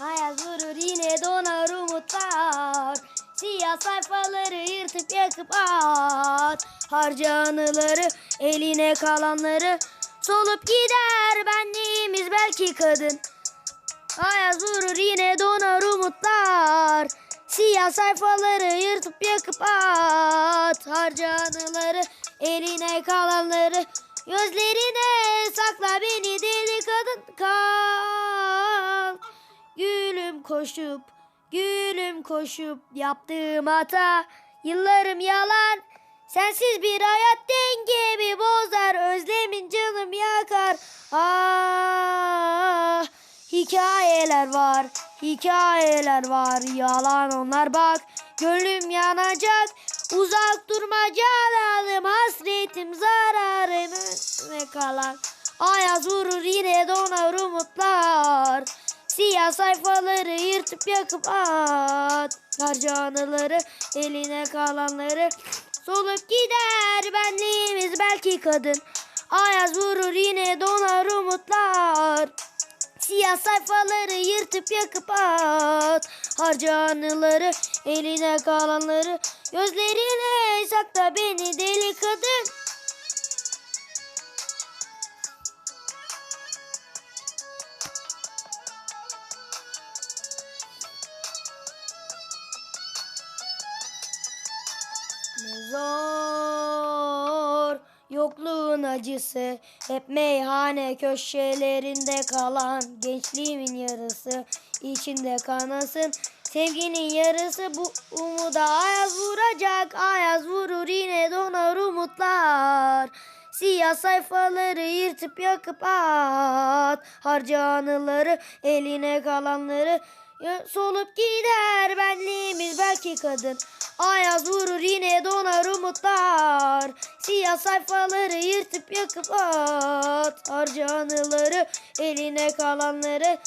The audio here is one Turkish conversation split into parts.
Hayat vurur yine donar umutlar. Siyah sayfaları yırtıp yakıp at. Harca anıları eline kalanları Solup gider. Benliğimiz belki kadın. Hayat vurur yine donar umutlar. Siyah sayfaları yırtıp yakıp at. Harca anıları eline kalanları Gözlerine sakla beni deli kadın. Kal koşup gülüm koşup yaptığım hata. Yıllarım yalan Sensiz bir hayat dengemi bozar. Özlemin canım yakar. Ah Hikayeler var Hikayeler var. Yalan onlar bak Gönlüm yanacak. Uzak durma cananım Hasretim zararım ne kalan. Ayaz vurur yine donar umutlar Siyah sayfaları yırtıp yakıp at. Harca anıları eline kalanları. Solup gider benliğimiz belki kadın. Ayaz vurur yine donar umutlar. Siyah sayfaları yırtıp yakıp at. Harca anıları eline kalanları. Gözlerine sakla beni deli kadın zor. Yokluğun acısı Hep meyhane köşelerinde kalan Gençliğimin yarısı. İçinde kanasın Sevginin yarısı. Bu umuda ayaz vuracak Ayaz vurur yine donar umutlar. Siyah sayfaları yırtıp yakıp at Harca anıları eline kalanları Solup gider benliğimiz belki kadın. Ayaz vurur yine donar umutlar. Siyah sayfaları yırtıp yakıp at. Harca anıları eline kalanları.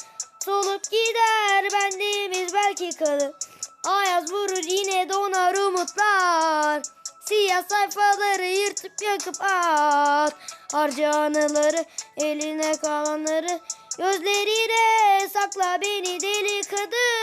Solup gider benliğimiz belki kadın. Ayaz vurur yine donar umutlar. Siyah sayfaları yırtıp yakıp at. Harca anıları eline kalanları Gözlerine sakla beni deli kadın